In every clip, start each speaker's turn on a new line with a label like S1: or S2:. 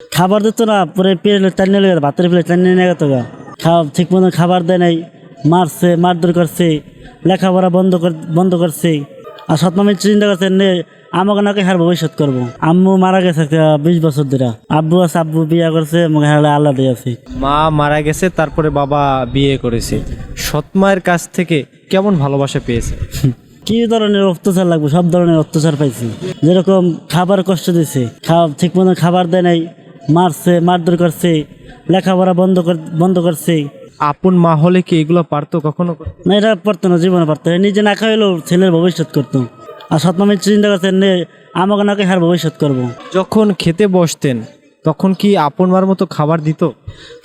S1: খাবার দিত না পরে প্লেট টানিয়ে লেগে ভাতের প্লেট টানিয়ে নিয়ে গেত গা। খাওয়া ঠিক মতো খাবার দেয় নাই মারছে মারধর করছে লেখাপড়া বন্ধ কর বন্ধ করছে। আর সৎমামি চিন্তা করছে নে আমাকে নাকি হার ভবিষ্যৎ করব। আম্মু মারা গেছে বিশ বছর ধরে। আব্বু আছে আব্বু বিয়া করছে আমাকে হারে আলাদা আছে।
S2: মা মারা গেছে তারপরে বাবা বিয়ে করেছে। সৎমায়ের কাছ থেকে কেমন ভালোবাসা পেয়েছে?
S1: কি ধরনের অত্যাচার লাগবে? সব ধরনের অত্যাচার পাইছি। যেরকম খাবার কষ্ট দিছে খাওয়া ঠিক মতো খাবার দেয় নাই মারছে মারধর করছে লেখাপড়া বন্ধ কর বন্ধ করছে।
S2: আপন মা হলে কি এগুলো পারতো কখনো?
S1: না এটা পারতো না জীবনে পারতো নিজে না খাইলেও ছেলের ভবিষ্যৎ করতো। আর সৎমামি চিন্তা করছে আমাকে নাকি হার ভবিষ্যৎ করব।
S2: যখন খেতে বসতেন তখন কি আপন মার মতো খাবার দিত?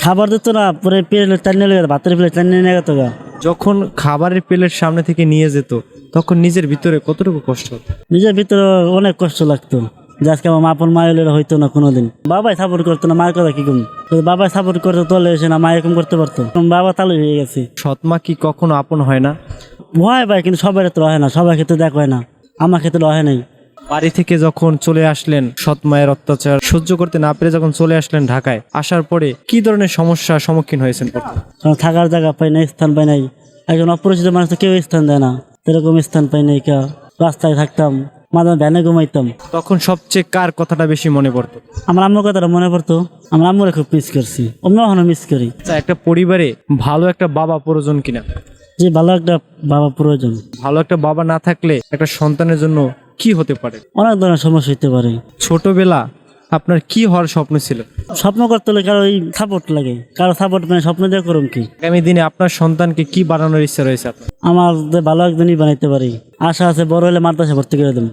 S1: খাবার দিত না পরে প্লেট টানিয়ে লেগে ভাতের প্লেট টানিয়ে নিয়ে গেত
S2: যখন খাবারের প্লেট সামনে থেকে নিয়ে যেত তখন নিজের ভিতরে কতটুকু কষ্ট হতো?
S1: নিজের ভিতরে অনেক কষ্ট লাগতো। যে আজকে আমার আপন মা হইতো না কোনোদিন। বাবাই সাপোর্ট করতো না মায়ের কথা কি কম? বাবাই সাপোর্ট করতো তলে এসে না মা এরকম করতে পারতো। বাবা তালু হয়ে গেছে।
S2: সৎমা কি কখনো আপন হয় না?
S1: হয় ভাই কিন্তু সবার ক্ষেত্রে হয় না সবার ক্ষেত্রে দেখ হয় না আমার ক্ষেত্রে হয় নাই।
S2: বাড়ি থেকে যখন চলে আসলেন সৎ মায়ের অত্যাচার সহ্য করতে না পেরে যখন চলে আসলেন ঢাকায় আসার পরে কি ধরনের সমস্যার সম্মুখীন হয়েছেন
S1: থাকার জায়গা পাই নাই স্থান পাই নাই। একজন অপরিচিত মানুষ তো কেউ স্থান দেয় না এরকম স্থান পাই নাই কা। রাস্তায় থাকতাম মাঝে ভ্যানে ঘুমাইতাম।
S2: তখন সবচেয়ে কার কথাটা বেশি মনে পড়তো?
S1: আমার আম্মুর কথাটা মনে পড়তো। আমার আম্মুরে খুব মিস করছি। অন্য এখনও মিস করি।
S2: আচ্ছা, একটা পরিবারে ভালো একটা বাবা প্রয়োজন কিনা?
S1: যে ভালো একটা বাবা প্রয়োজন।
S2: ভালো একটা বাবা না থাকলে একটা সন্তানের জন্য কি হতে পারে?
S1: অনেক ধরনের সমস্যা হইতে পারে।
S2: ছোটবেলা আপনার কি হওয়ার স্বপ্ন ছিল?
S1: স্বপ্ন করতে হলে কারও ওই সাপোর্ট লাগে। কারও সাপোর্ট মানে স্বপ্ন দিয়ে করুম কি?
S2: আগামী দিনে আপনার সন্তানকে কি বানানোর ইচ্ছা রয়েছে আপনার?
S1: আমার যে ভালো একদিনই বানাইতে পারি। আশা আছে বড় হলে মাদ্রাসা ভর্তি করে দেবো।